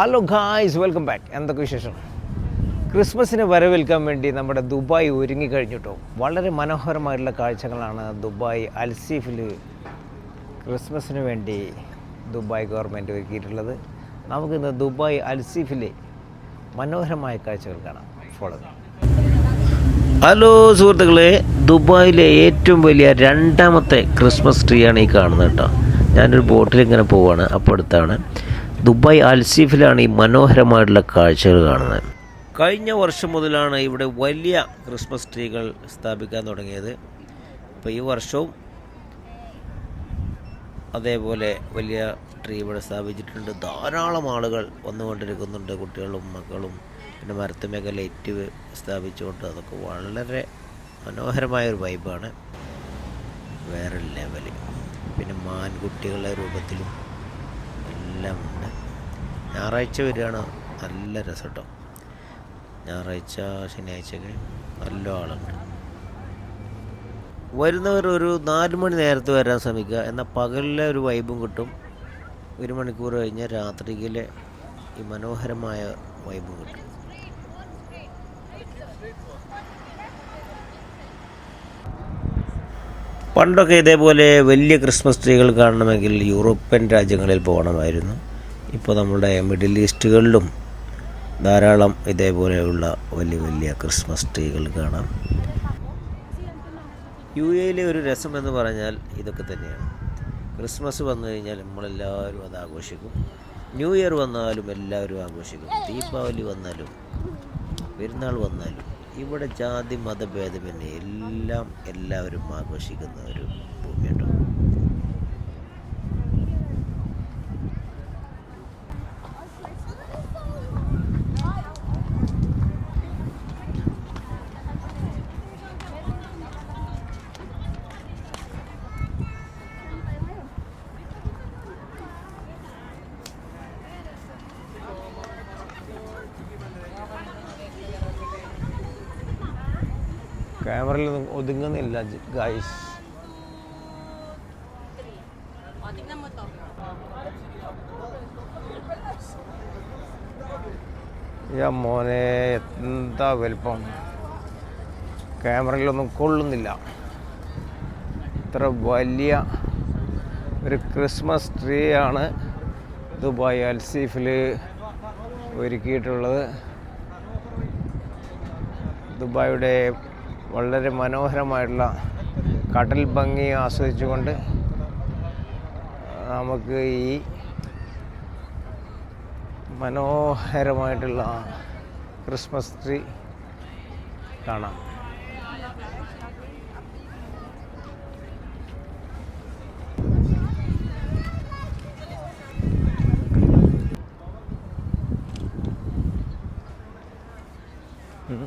Hello guys welcome back എന്തൊക്കെ വിശേഷം? ക്രിസ്മസിനെ വരവേൽക്കാൻ വേണ്ടി നമ്മുടെ ദുബായ് ഒരുങ്ങിക്കഴിഞ്ഞിട്ടോ വളരെ മനോഹരമായിട്ടുള്ള കാഴ്ചകളാണ് ദുബായ് അൽസീഫിൽ ക്രിസ്മസിന് വേണ്ടി ദുബായ് ഗവൺമെന്റ് ഒരുക്കിയിട്ടുള്ളത്. നമുക്കിന്ന് ദുബായ് അൽസീഫിലെ മനോഹരമായ കാഴ്ചകൾ കാണാം. ഫോളോ ഹലോ സുഹൃത്തുക്കളെ. ദുബായിലെ ഏറ്റവും വലിയ രണ്ടാമത്തെ ക്രിസ്മസ് ട്രീ ആണ് ഈ കാണുന്നത് കേട്ടോ ഞാനൊരു ബോട്ടിൽ ഇങ്ങനെ പോവാണ്. അപ്പോൾ അടുത്താണ് ദുബായ് അൽസീഫിലാണ് ഈ മനോഹരമായിട്ടുള്ള കാഴ്ചകൾ കാണുന്നത്. കഴിഞ്ഞ വർഷം മുതലാണ് ഇവിടെ വലിയ ക്രിസ്മസ് ട്രീകൾ സ്ഥാപിക്കാൻ തുടങ്ങിയത്. അപ്പോൾ ഈ വർഷവും അതേപോലെ വലിയ ട്രീ ഇവിടെ സ്ഥാപിച്ചിട്ടുണ്ട്. ധാരാളം ആളുകൾ വന്നുകൊണ്ടിരിക്കുന്നുണ്ട്. കുട്ടികളും മക്കളും പിന്നെ മരത്തുമേഖല ലൈറ്റ് സ്ഥാപിച്ചുകൊണ്ട് അതൊക്കെ വളരെ മനോഹരമായ ഒരു വൈബാണ്. വേറെ ലെവൽ പിന്നെ മാൻകുട്ടികളുടെ രൂപത്തിലും എല്ലാം ഉണ്ട്. ഞായറാഴ്ച വരികയാണ്. നല്ല രസം കേട്ടോ ഞായറാഴ്ച ശനിയാഴ്ചയൊക്കെ നല്ല ആളുണ്ട്. വരുന്നവർ ഒരു നാല് മണി നേരത്തെ വരാൻ ശ്രമിക്കുക. എന്നാൽ പകലിലെ ഒരു വൈബും കിട്ടും. ഒരു മണിക്കൂർ കഴിഞ്ഞ് രാത്രിയിലെ ഈ മനോഹരമായ വൈബും കിട്ടും. പണ്ടൊക്കെ ഇതേപോലെ വലിയ ക്രിസ്മസ് ട്രീകൾ കാണണമെങ്കിൽ യൂറോപ്യൻ രാജ്യങ്ങളിൽ പോകണമായിരുന്നു. ഇപ്പോൾ നമ്മുടെ മിഡിൽ ഈസ്റ്റുകളിലും ധാരാളം ഇതേപോലെയുള്ള വലിയ വലിയ ക്രിസ്മസ് ട്രീകൾ കാണാം. യു എയിലെ ഒരു രസം എന്ന് പറഞ്ഞാൽ ഇതൊക്കെ തന്നെയാണ്. ക്രിസ്മസ് വന്നു കഴിഞ്ഞാൽ നമ്മളെല്ലാവരും അത് ആഘോഷിക്കും. ന്യൂ ഇയർ വന്നാലും എല്ലാവരും ആഘോഷിക്കും. ദീപാവലി വന്നാലും പെരുന്നാൾ വന്നാലും ഇവിടെ ജാതി മതഭേദമന്യേ എല്ലാം എല്ലാവരും ആഘോഷിക്കുന്ന ഒരു ഭൂമിയുണ്ട് ക്യാമറയിൽ ഒതുങ്ങുന്നില്ല ഗായ്സ്. യാ മോനെ എന്താ വലിപ്പം? ക്യാമറയിലൊന്നും കൊള്ളുന്നില്ല. ഇത്ര വലിയ ഒരു ക്രിസ്മസ് ട്രീ ആണ് ദുബായ് അൽസീഫിൽ ഒരുക്കിയിട്ടുള്ളത്. ദുബായിയുടെ വളരെ മനോഹരമായിട്ടുള്ള കടൽ ഭംഗി ആസ്വദിച്ചുകൊണ്ട് നമുക്ക് ഈ മനോഹരമായിട്ടുള്ള ക്രിസ്മസ് ട്രീ കാണാം ഉം.